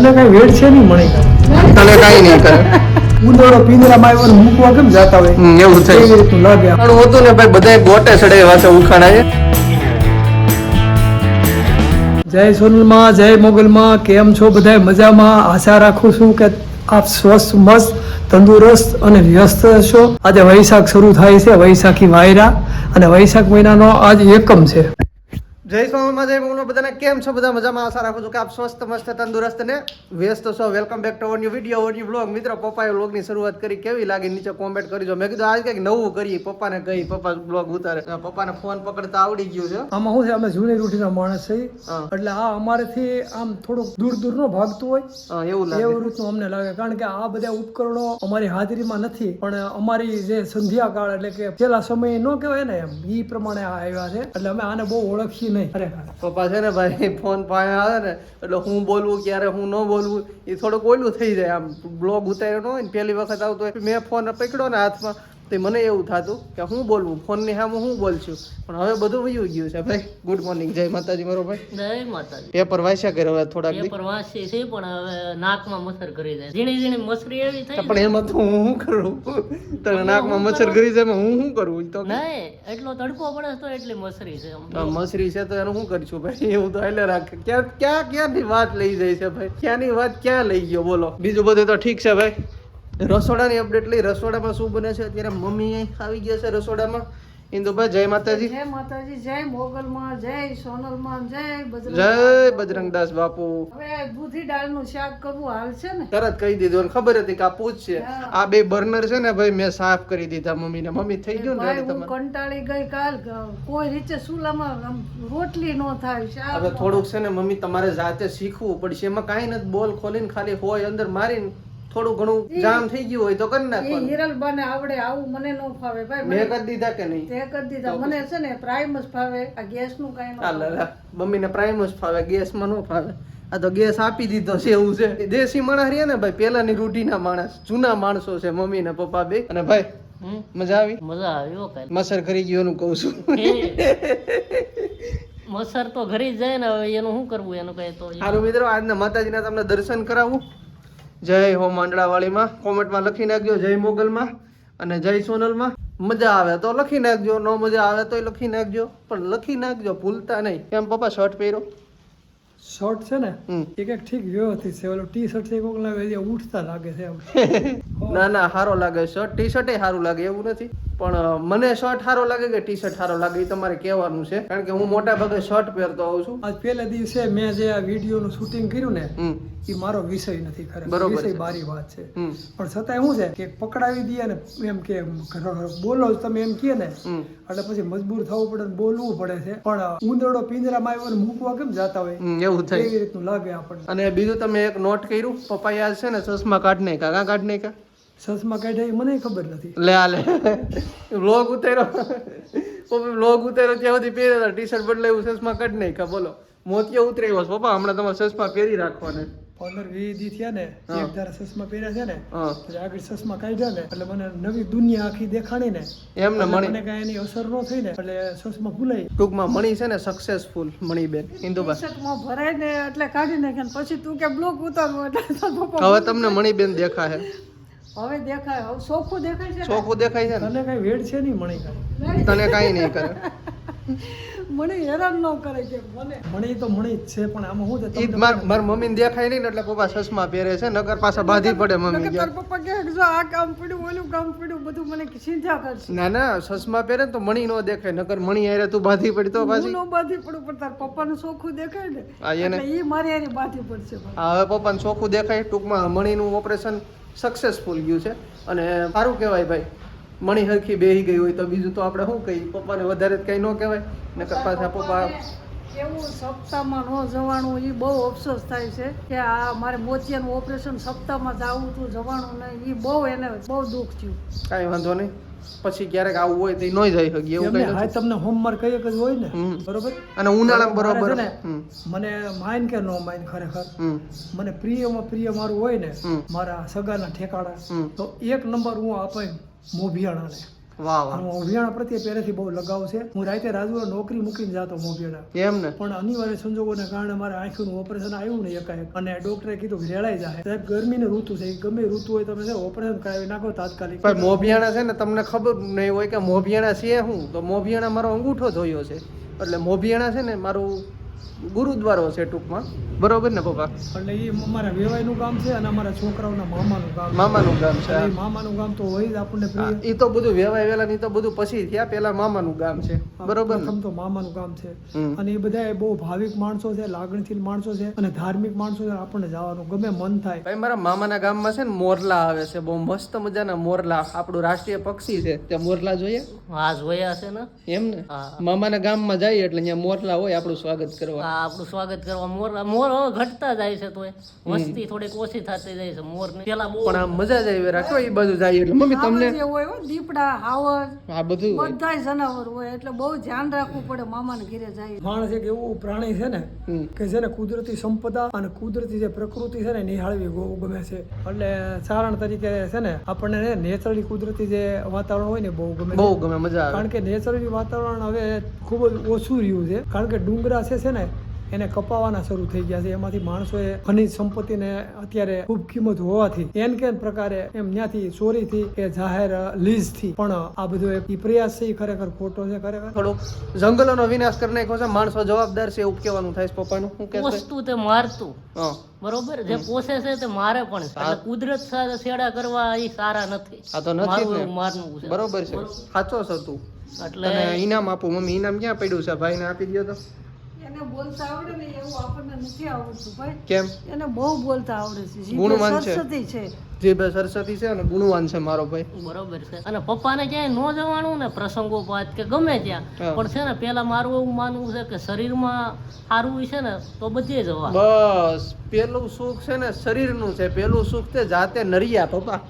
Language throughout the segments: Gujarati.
તને કઈ વેડ છે નહીં મણી તને કાંઈ નહીં કરે. ઉંદરડો પિંજરામાં આવ્યો મૂકવા કેમ જાતા હોય? એવું થાય. રીતનું લાગે પણ હતું ને ભાઈ બધાય ગોટે ચડે એવા છે જય સોનલમાં જય મોગલમાં કેમ છો બધા મજામાં? આશા રાખું છું કે આપ સ્વસ્થ મસ્ત તંદુરસ્ત અને વ્યસ્ત હશો. આજે વૈશાખ શરૂ થાય છે વૈશાખી વાયરા. અને વૈશાખ મહિનાનો આજ એકમ છે. જય સ્વામી મહાદેવ હું બધાને. કેમ છો બધા? મજામાં? આશા રાખું છું કે આપ સ્વસ્થ મસ્ત તંદુરસ્ત ને વ્યસ્ત છો. Welcome back to our new video our new blog મિત્રો પપ્પાએ બ્લોગની શરૂઆત કરી. કેવી લાગી? નીચે કોમેન્ટ કરજો મેં કીધું આજ કંઈક નવું કરી પપ્પાને કહી પપ્પા બ્લોગ ઉતારે. પપ્પાને ફોન પકડતા આવડી ગયું છે. આમાં શું છે? અમે જૂની રૂઢીના માણસ છે એટલે આ અમારેથી આમ થોડુંક દૂર દૂર નો ભાગતું હોય. એવું લાગે. એવું રીતનું અમને લાગે. કારણ કે આ બધા ઉપકરણો અમારી હાજરીમાં નથી. પણ અમારી જે સંધ્યા કાળ એટલે કે પેલા સમય ન કહેવાય ને એમ ઈ પ્રમાણે આ આવ્યા છે. એટલે અમે આને બહુ ઓળખીએ નહીં. ખરેખર પપ્પા છે ને ભાઈ ફોન પાસે આવે ને એટલે હું બોલવું ક્યારે હું ન બોલવું એ થોડુંક ઓલું થઈ જાય આમ. બ્લોગ ઉતાર્યો ન હોય ને પહેલી વખત આવતો હોય મેં ફોન પકડ્યો ને હાથમાં તો મને એવું થતું કે હું બોલવું ફોનની સામે હું બોલશું. પણ હવે બધું વયું ગયું છે ભાઈ. ગુડ મોર્નિંગ જય માતાજી મારો ભાઈ. જય માતાજી. પેપર વાંચ્યા કરે હવે થોડાક પેપર વાંચી છે પણ હવે નાકમાં મચ્છર કરી જાય. ઝીણી ઝીણી મસરી એવી થઈ પણ એમાં તો હું શું કરું? તને નાકમાં મચ્છર કરી? જાય હું શું કરું? તો નહીં એટલો તડકો પડે તો એટલી મસરી છે. મસરી છે તો એનું શું કરીશું ભાઈ? એવું તો એટલે રાખે. ક્યાં ક્યાં ક્યાંથી વાત લઈ જાય છે ભાઈ? ક્યાંની વાત ક્યાં લઈ ગયો? બોલો. બીજું બધું તો ઠીક છે ભાઈ. રસોડાની અપડેટ લઈ રસોડામાં શું બને છે? અત્યારે મમ્મી આવી ગયા છે રસોડામાં. ઇન્દુભાઈ જય માતાજી. જય માતાજી જય મોગલમાં જય સોનલમાં જય બજરંગ જય બજરંગદાસ બાપુ. હવે દૂધી દાળનું શાક કરવું હાલ છે ને? તરત કહી દીધું ખબર હતી કે આ પૂછશે આ બે બર્નર છે ને ભાઈ મેં સાફ કરી દીધા મમ્મીને. મમ્મી થઈ ગયું ને તમારે? કંટાળી ગઈ કાલ. કોઈ રીતે સુલામાં રોટલી ન થાય શાક હવે થોડુંક છે ને મમ્મી તમારે જાતે શીખવું પડશે. એમાં કાંઈ નથી. બોલ ખોલીને ખાલી હોય અંદર મારીને. થોડું ઘણું જામ થઈ ગયું હોય તો કરી નાખો હિરલબાને આવડે આવું મને ન ફાવે. ભાઈ મેં કરી દીધા કે નહીં? તે કરી દીધા. મને છે ને પ્રાઇમ જ ફાવે. આ ગેસનું કઈ ન આ ફાવે. મમ્મીને પ્રાઇમ જ ફાવે ગેસમાં ન ફાવે. આ તો ગેસ આપી દીધો છે એવું છે. દેશી માણસ રહ્યા ને ભાઈ પેલાની રૂઢીના માણસ જૂના માણસો છે મમ્મી ને પપ્પા બે. અને ભાઈ મજા આવી? મજા આવ્યો કાંઈ. મસર કરી ગયો એનું કહું છું. મસર તો ઘરે જાય ને હવે એનું શું કરવું એનું કઈ તો સારું મિત્રો આજના માતાજીના તમને દર્શન કરાવું. જય હો માંડળાવાળીમાં. કોમેન્ટમાં લખી નાખજો જય મોગલમાં અને જય સોનલમાં. મજા આવે તો લખી નાખજો ન મજા આવે તો લખી નાખજો. પણ લખી નાખજો ભૂલતા નહીં. કેમ પપ્પા શર્ટ પહેર્યો શર્ટ છે ને? એક એક ઠીક વ્યવસ્થિત છે. ઓલો ટી શર્ટ છે કોક લાગે છે ઉઠતા લાગે છે ના ના સારો લાગે શર્ટ ટી શર્ટ સારું લાગે એવું નથી. પણ મને શર્ટ સારો લાગે કે ટી શર્ટ સારો લાગે એ તમારે કહેવાનું છે. કારણ કે હું મોટા ભાગે શર્ટ પહેરતો હોઉં છું. આજ પહેલા દિવસે મેં જે આ વિડીયોનું શૂટિંગ કર્યું ને એ મારો વિષય નથી ખરેખર વિષય બારી વાત છે. પણ છતાંય શું છે કે પકડાવી દઈએ ને એમ કે બોલો તમે એમ કહે ને એટલે પછી મજબૂર થવું પડે ને બોલવું પડે છે. પણ ઉંદરડો પિંજરામાં આવ્યો ને મૂકવા કેમ જતા હોય? એવું થાય. એવી રીતનું લાગે આપણને. અને બીજું તમે એક નોટ કર્યું પપ્પા યાદ છે ને ચશ્મા કાઢ નાખ્યા. કાં કાઢ કા સસમાં કાઢ્યા એ મને ખબર નથી. લે આ લે. લોગ ઉતાર્યો. પપ્પા લોગ ઉતાર્યો ત્યાં સુધી પહેરેલા ટી શર્ટ બદલાયું સસમાં કાઢ નહીં કા બોલો. મોતિયો ઉતરાયો છે પપ્પા. હમણાં તમારે સસમાં પહેરી રાખવાને. પંદર વીસ દી થયા ને એક ધારા સસમા પહેર્યા છે ને પછી આગળ સસમા કાઢ્યા ને એટલે મને નવી દુનિયા આખી દેખાણી ને. એમને મને કાંઈ એની અસર ન થઈ ને એટલે સસમા ભૂલાઈ. ટૂંકમાં મણી છે ને સક્સેસફુલ મણીબેન. ઇન્દુબા ભરાય ને એટલે કાઢી નાખે ને પછી તું કે બ્લોક ઉતારવું એટલે હવે તમને મણીબેન દેખાય હવે દેખાય હવે ચોખ્ખું દેખાય છે સોખું ચોખ્ખું દેખાય છે ને? તને કઈ વેડ છે નહીં મણી કઈ? તને કઈ નહીં કરે. મણી હેરાન ન કરે કે મને. મણી તો મણી જ છે પણ આમાં હું છે? ઈ માર માર મમ્મીને દેખાય નહીં એટલે પપ્પા ચશ્મા પહેરે છે નગર પાછા બાંધી પડે મમ્મી કે પપ્પા કહે કે જો આ કામ પડ્યું ઓલું કામ પડ્યું બધું મને ચિંતા કરશે. ના ના ચશ્મા પહેરે તો મણી નો દેખાય નગર મણી હારે તું બાંધી પડી તો પાછી. નો બાંધી પડું પણ તાર પપ્પાનું ચોખ્ખું દેખાય ને એને એટલે ઈ મારી હારી બાંધી પડશે હા હવે પપ્પાને ચોખ્ખું દેખાય ટૂંકમાં મણીનું ઓપરેશન સક્સેસફુલ ગયું છે. અને સારું કહેવાય ભાઈ મણી હરખી બેહી ગઈ હોય તો બીજું તો આપણે શું કહીએ? પપ્પાને વધારે કંઈ ન કહેવાય. ને પાછા પપ્પા એવું સપ્તાહમાં ન જવાનું એ બહુ અફસોસ થાય છે કે આ મારે મોતિયાનું ઓપરેશન સપ્તાહમાં જવું હતું જવાનું નહીં એ બહુ એને બહુ દુઃખ થયું. કાંઈ વાંધો નહીં. પછી ક્યારેક આવું હોય તો નો જઈ શકીએ એવું કઈ હા તમને હોમવર્ક કઈ જ હોય ને બરોબર? અને ઉનાળામાં બરોબર. ને, મને માઇન કે નો માઇન ખરેખર? મને પ્રિયમાં પ્રિય મારું હોય ને મારા સગાના ઠેકાણા હમ. તો એક નંબર હું આપે મોભિયાણાને. વાહ વાહ. મોભિયાણા પ્રત્યે પહેલેથી બહુ લગાવ છે. હું રાતે રાજુ નોકરી મૂકીને જાતો મોભિયાણા એમ ને? પણ અનિવાર્ય સંજોગોને કારણે મારે આંખનું ઓપરેશન આવ્યું ને એકાએક. અને ડોક્ટરે કીધું રેડાઈ જાય સાહેબ ગરમીની ઋતુ છે. ગમે ઋતુ હોય તમે ઓપરેશન કરાવી નાખો તાત્કાલિક. પણ મોભિયાણા છે ને તમને ખબર નહીં હોય કે મોભિયાણા છે શું તો મોભિયાણા મારો અંગૂઠો જોયો છે. એટલે મોભિયાણા છે ને મારું ગુરુદ્વારો છે ટૂંકમાં. બરોબર ને પપ્પા? એટલે એ અમારા વેવાયનું ગામ છે અને અમારા છોકરાઓના મામાનું ગામ મામાનું ગામ છે મામાનું ગામ તો હોય જ આપણને એ તો બધું વેવાય વેલા ની તો બધું પછી થયા પેલા મામાનું ગામ છે. બરોબર પ્રથમ તો મામાનું ગામ છે. અને એ બધા બહુ ભાવિક માણસો છે લાગણીશીલ માણસો છે અને ધાર્મિક માણસો છે આપણને જવાનું ગમે મન થાય. ભાઈ મારા મામાના ગામમાં છે ને મોરલા આવે છે બહુ મસ્ત મજાના મોરલા. આપણું રાષ્ટ્રીય પક્ષી છે. ત્યાં મોરલા જોઈએ? હા જોયા છે ને. એમ ને મામાના ગામમાં જઈએ એટલે અહીંયા મોરલા હોય આપણું સ્વાગત કરવા. આપણું સ્વાગત કરવા. મોર મોર હવે ઘટતા જાય છે તોય. વસ્તી થોડીક ઓછી થતી જાય છે મોર પેલા પણ આમ મજા જ આવી રાખો એ બાજુ જાય એટલે. મમ્મી તમને હોય હો, દીપડા હાવજ આ બધું બધા જનાવર હોય એટલે બહુ ધ્યાન રાખવું પડે મામાને ઘરે જાય. માણસ એક એવું પ્રાણી છે ને. કે જેને કુદરતી સંપદા અને કુદરતી જે પ્રકૃતિ છે ને નિહાળવી બહુ ગમે છે. એટલે સારણ તરીકે છે ને આપણને નેચરલી કુદરતી જે વાતાવરણ હોય ને બહુ ગમે. બહુ ગમે મજા આવે. કારણ કે નેચરલી વાતાવરણ હવે ખૂબ જ ઓછું રહ્યું છે. કારણ કે ડુંગરા છે છે ને એને કપાવાના શરૂ થઈ ગયા છે. એમાંથી માણસોએ ખનિજ સંપત્તિને અત્યારે ખૂબ કિંમત હોવાથી એન કેન પ્રકારે એમ ત્યાંથી ચોરીથી કે જાહેર લીઝથી પણ આ બધો એક પ્રયાસ છે. એ ખરેખર ખોટો છે ખરેખર. થોડુંક જંગલોનો વિનાશ કરી નાખ્યો છે. માણસો જવાબદાર છે એવું કહેવાનું થાય પપ્પાનું. શું કે વસ્તુ તે મારતું. બરોબર? જે પોસે છે તે મારે પણ છે. કુદરત સાથે છેડા કરવા એ સારા નથી. આ તો નથી જ મારું ને. એવું માનવું છે. બરોબર છે. સાચો છે તું. એટલે ઇનામ આપું. મમ્મી ઇનામ ક્યાં પડ્યું છે? ભાઈને આપી દો તો. એને બોલતા આવડે ને એવું આપણને નથી આવડતું ભાઈ. કેમ? એને બહુ બોલતા આવડે છે. ગુણવાન છે. સરસ્વતી છે. જે બે સરસ્વતી છે અને ગુણવાન છે મારો ભાઈ. બરોબર છે. અને પપ્પાને ક્યાંય ન જવાનું ને પ્રસંગોપાત કે ગમે ત્યાં. પણ છે ને પેલા મારું એવું માનવું છે કે શરીરમાં સારું છે ને તો બધે જવા બસ પેલું સુખ છે ને શરીરનું છે. પેલું સુખ તે જાતે નરિયા પપ્પા.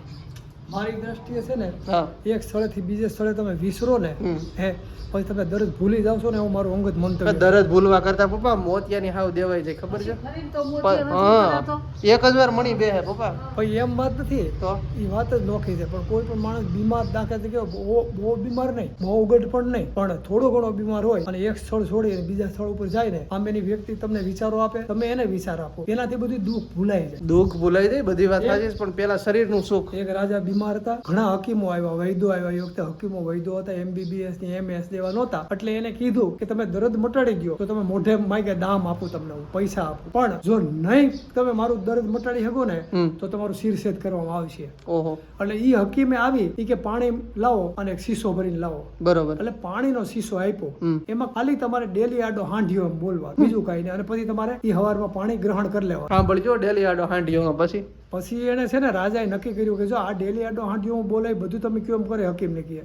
મારી દ્રષ્ટિએ છે ને એક સ્થળેથી બીજે સ્થળે તમે વિસરો ને હે પછી તમે દરજ ભૂલી જાવ છો ને હું મારું અંગત મંતવ્ય છે. દરજ ભૂલવા કરતા પપ્પા મોતિયાની હાવ દેવાય છે ખબર છે. એક જ વાર મણી બે હે પપ્પા. પછી એમ વાત નથી તો? એ વાત જ નોખી છે પણ કોઈ પણ માણસ બીમાર દાખલા તરીકે બહુ બહુ બીમાર નહીં બહુ ઉગડ પણ નહીં પણ થોડો ઘણો બીમાર હોય અને એક સ્થળ છોડી બીજા સ્થળ ઉપર જાય ને સામેની વ્યક્તિ તમને વિચારો આપે તમે એને વિચાર આપો એનાથી બધું દુઃખ ભૂલાઈ જાય. દુઃખ ભૂલાઈ જાય બધી વાત સાચી પણ પેલા શરીરનું સુખ. એક રાજા બીમાર હતા. ઘણા હકીમો આવ્યા વૈદો આવ્યા. એ વખતે હકીમો વૈદો હતા એમબીબીએસની એમએસ જેવા નહોતા. એટલે એને કીધું કે તમે દર્દ મટાડી ગયો તો તમે મોઢે માગે દામ આપું તમને હું પૈસા આપું. પણ જો નહીં તમે મારું દર્દ મટાડી શકો ને તો તમારું શિરછેદ કરવામાં આવશે. એટલે ઈ હકીમે આવી એ કે પાણી લાવો અને એક શીશો ભરીને લાવો. બરોબર. એટલે પાણીનો શીશો આપ્યો. એમાં ખાલી તમારે ડેલી આડો હાંઢિયો એમ બોલવા બીજું કઈ નહીં. અને પછી તમારે એ હવારમાં પાણી ગ્રહણ કરી લેવા સાંભળજો ડેલી આડો હાંડીઓમાં પછી? પછી એને છે ને રાજાએ નક્કી કર્યું કે જો આ ડેલી આડો હાંડિયો હું બોલાય બધું તમે કેમ કરે હકીમને કહે.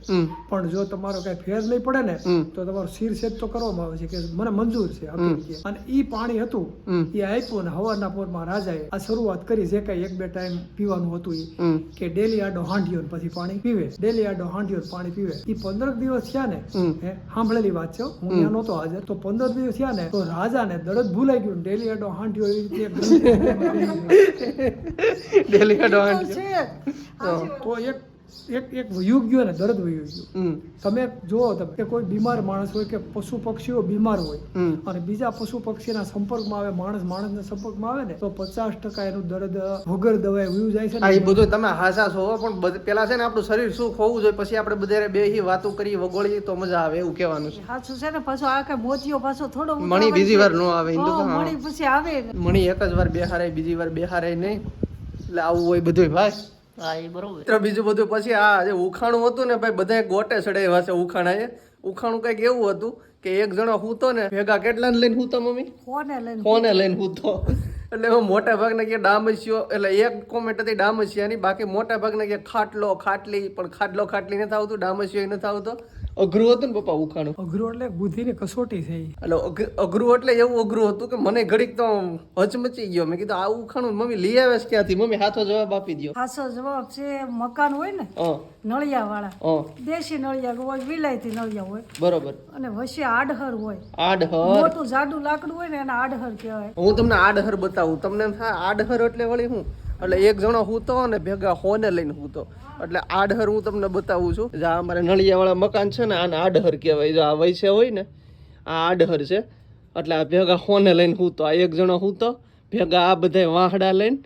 પણ જો તમારો કઈ ફેર નહીં પડે ને તો તો શિર શિરછેદ તો કરવામાં આવે છે કે મને મંજૂર છે હકીમ કે અને ઈ પાણી હતું એ આપ્યું ને હવાના પોરમાં રાજાએ આ શરૂઆત કરી જે કઈ એક બે ટાઈમ પીવાનું હતું ઈ કે ડેલી આડો હાંઢિયો ને પછી પાણી પીવે. ડેલી આડો હાંડિયો પાણી પીવે. એ પંદર દિવસ થયા ને સાંભળેલી વાત છે હું. ત્યાં નહોતો હાજર. તો પંદર દિવસ થયા ને તો રાજાને દરદ ભૂલાઈ ગયું ડેલી આડો હાંઢિયો એવી રીતે ડેલી આડો તો એક એક એક વયું ગયો ને દર્દ વયું ગયું. તમે જુઓ તમે કે કોઈ બીમાર માણસ હોય કે પશુ પક્ષીઓ બીમાર હોય અને બીજા પશુ પક્ષીના સંપર્કમાં આવે માણસ માણસના સંપર્કમાં આવે ને તો પચાસ ટકા એનું દર્દ વગર દવાએ વયું જાય છે હા એ બધું તમે હાસા છો પણ પેલા છે ને આપણું શરીર સુખ હોવું જોઈએ પછી આપણે બધા બે વાતો કરી વગોળી તો મજા આવે એવું કહેવાનું છે. સાચું છે ને પાછો આ કઈ મોતીઓ પાછો થોડો મણી બીજી વાર નો આવે તો મણી પછી આવે મણી એક જ વાર બેહારાય બીજી વાર બેહારાય નહીં. એટલે આવું હોય બધું ભાઈ. હા એ બરોબર. બીજું બધું પછી આ જે ઉખાણું હતું ને ભાઈ બધાએ ગોટે ચડાવ્યા છે ઉખાણાએ. ઉખાણું કંઈક એવું હતું કે એક જણો હૂતો ને ભેગા કેટલાને લઈને હૂતો મમ્મી? ફોને લઈને ફોને લઈને હૂતો. એટલે એમાં મોટા ભાગના કે ડામસ્યો એટલે એક કોમેન્ટ હતી ડામસિયાની બાકી મોટા ભાગના કે ખાટલો ખાટલી પણ ખાટલો ખાટલી નથી આવતું ડામસિયો નથી આવતો. અઘરું હતું ને પપ્પા ઉખાણું? અઘરું એટલે બુદ્ધિની કસોટી થઈ એટલે અઘરું એટલે એવું અઘરું હતું કે મને ઘડીક તો હચમચી ગયો. મેં કીધું આ ઉખાણું મમ્મી લઈ આવે છે ક્યાંથી? મમ્મી હાથો જવાબ આપી દો હાથો જવાબ છે મકાન હોય ને નળિયા વાળા દેશી નળિયા હોય વિલાયતી નળિયા હોય. બરોબર. અને વચ્ચે આડહર હોય. આડહર? મોટું જાડું લાકડું હોય ને એને આડહર કહેવાય. હું તમને આડહર બતાવું. તમને આડહર એટલે વળી હું? એટલે એક જણો હૂતો અને ભેગા હોને લઈને હૂતો એટલે આડહર હું તમને બતાવું છું. જે, આ અમારે નળિયાવાળા મકાન છે ને, આને આડહર કહેવાય. જો આ વૈસે હોય ને, આ આડહર છે. એટલે આ ભેગા હોને લઈને હૂતો આ એક જણો હૂતો ભેગા આ બધા વાહડા લઈને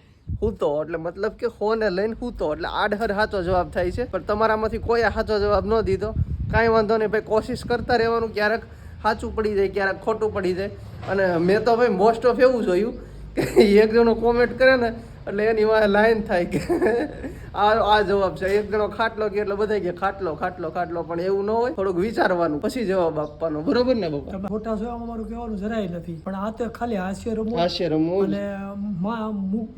હૂતો એટલે મતલબ કે હોને લઈને હૂતો એટલે આડહર સાચો જવાબ થાય છે. પણ તમારામાંથી કોઈ સાચો જવાબ ન દીધો. કાંઈ વાંધો નહીં, ભાઈ, કોશિશ કરતા રહેવાનું. ક્યારેક સાચું પડી જાય, ક્યારેક ખોટું પડી જાય. અને મેં તો, ભાઈ મોસ્ટ ઓફ એવું જોયું કે એક જણો કોમેન્ટ કરે ને એટલે એની વાંહે લાઈન થાય કે આ આ જવાબ છે. એક જણો ખાટલો કે એટલે બધા કે ખાટલો ખાટલો ખાટલો પણ એવું ન હોય. થોડુંક વિચારવાનું પછી જવાબ આપવાનો. બરોબર ને બાપા? ખોટા છો મારું કહેવાનું જરાય નથી. પણ આ તો ખાલી હાસ્ય રમવું હાસ્ય રમવું અને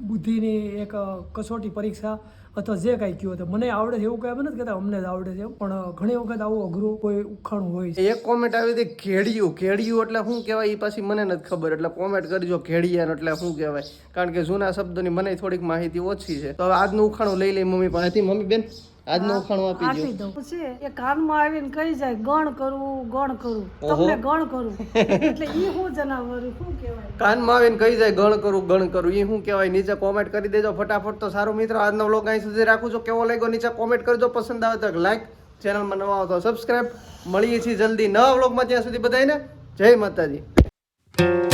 બુદ્ધિની એક કસોટી પરીક્ષા અથવા જે કાંઈ કયો તો મને આવડે છે એવું અમે નથી કહેતા, અમને જ આવડે છે પણ ઘણી વખત આવું અઘરું કોઈ ઉખાણું હોય છે. એક કોમેન્ટ આવી હતી, ઘેડિયું ઘેડિયું એટલે શું કહેવાય? એ પાછી મને નથી ખબર, એટલે કોમેન્ટ કરજો ઘેડિયાન એટલે શું કહેવાય? કારણ કે જૂના શબ્દોની મને થોડીક માહિતી ઓછી છે. તો હવે આજનું ઉખાણું લઈ લઈ મમ્મી પાસેથી મમ્મી બેન. આજનું ઉખાણું આપી આપી દઉં. છે એ કાનમાં આવીને કહી જાય ગણ કરવું ગણ કરું. તમને ગણ કરું. એટલે ઈ હું જનાવર શું કહેવાય? કાનમાં આવીને કહી જાય ગણ કરું ગણ કરું. એ શું કહેવાય? નીચે કોમેન્ટ કરી દેજો ફટાફટ તો સારું મિત્રો. આજનો વ્લોગ અહીં સુધી રાખું છું. કેવો લાગ્યો નીચે કોમેન્ટ કરજો પસંદ આવે તો લાઈક ચેનલમાં નવા આવતો તો સબસ્ક્રાઈબ મળીએ છીએ જલ્દી નવા વ્લોગમાં ત્યાં સુધી બધાને જય માતાજી.